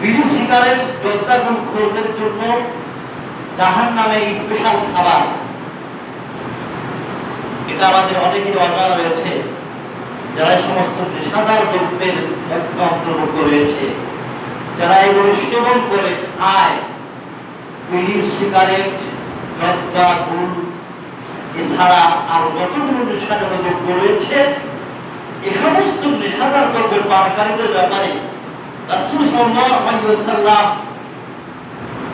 বিড়ি সিগারেট যোদ্ধাগুন খোরদের জন্য জাহান নামে স্পেশাল খাবার। এটা আমাদের অনেকের অজানা রয়েছে, যারা সমস্ত নেশাদার দ্রব্যের মধ্যে অন্তর্ভুক্ত রয়েছে যারা এগুলো সেবন করে খায় বিড়ি সিগারেট জর্দা গুল এছাড়া আরও যতগুলো নেশাদার দ্রব্য রয়েছে, এ সমস্ত নেশাদার দ্রব্যের পানকারীদের ব্যাপারে রাসূল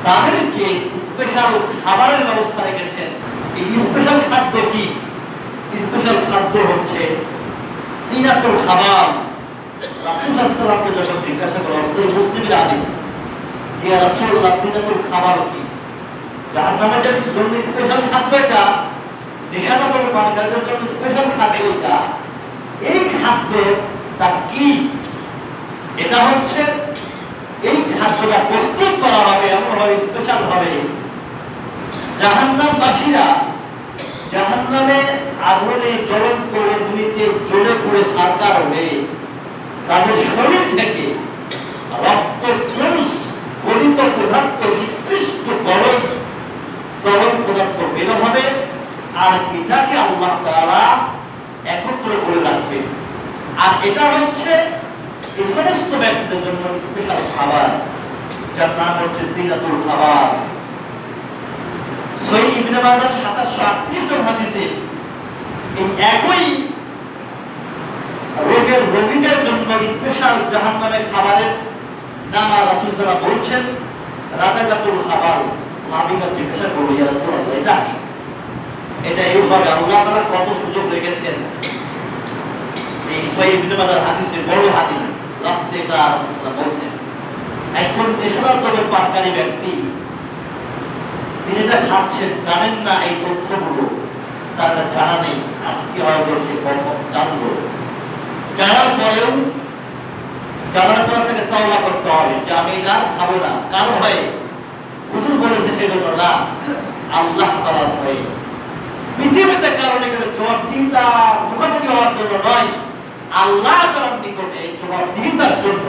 তাদেরকে স্পেশাল খাবারের ব্যবস্থা রেখেছেন। এই স্পেশাল খাদ্য কি? স্পেশাল খাদ্য হচ্ছে তিনাতুল খাবার রাসূল সাল্লাল্লাহু যখন জিজ্ঞাসা করা সেই মুসলিমের আদিস ইয়া রাসূলুল্লাহ তিনাতুল খাবার কি? জাহান্নামের জন্য স্পেশাল খাদ্য এটা নিশানা করে পানকারীদের জন্য স্পেশাল খাদ্য এটা। এই খাদ্য তা কি? এটা হচ্ছে এই খাদ্যটা প্রস্তুত করা হবে এমনভাবে স্পেশাল ভাবে জাহান্নামবাসীরা জাহান্নামে আগুনে জ্বলন্ত অগ্নিতে জ্বলে পড়ে সারকার হয়ে তাদের শরীর থেকে রক্ত চুষ গলিত পদার্থ নিকৃষ্ট গরম গরম পদার্থ বের হবে আর এটাকে আল্লাহ তাআলা একত্র করে রাখবে আর এটা হচ্ছে সমস্ত ব্যক্তিদের জন্য স্পেশাল খাবার, যার নাম হচ্ছে দিনাতুল খাবার। সহি ইবনে মাজাহ 2738 নম্বর হাদিসে, এই একই রোগের রোগীদের জন্য স্পেশাল জাহান্নামের খাবারের নাম আর রাসূল সাল্লাল্লাহু বলছেন, রাদাকাতুল খাবার। সাহাবীরা জিজ্ঞাসা করল এটা আল্লাহ কত সুযোগ রেখেছেন? এই বড় হাদিস লাস্টে এটা বলছেন একজন পেশাদার পাটকারী ব্যক্তি, তিনি এটা খাচ্ছেন, জানেন না এই তথ্যগুলো। তার জানা নেই, আজকে হয়তো সে জানলো। জানার পরেও জানার পর তাকে তওবা করতে হবে যে আমি আর খাব না। কারও ভয়ে হুজুর বলেছে সেজন্য না, আল্লাহ তাআলার ভয়ে। পৃথিবীতে কারণে করে জবাবদিহিতা মুখোমুখি হওয়ার জন্য নয়। আল্লাহ তোমার নিকটে তোমার জবাবদিহিতার জন্য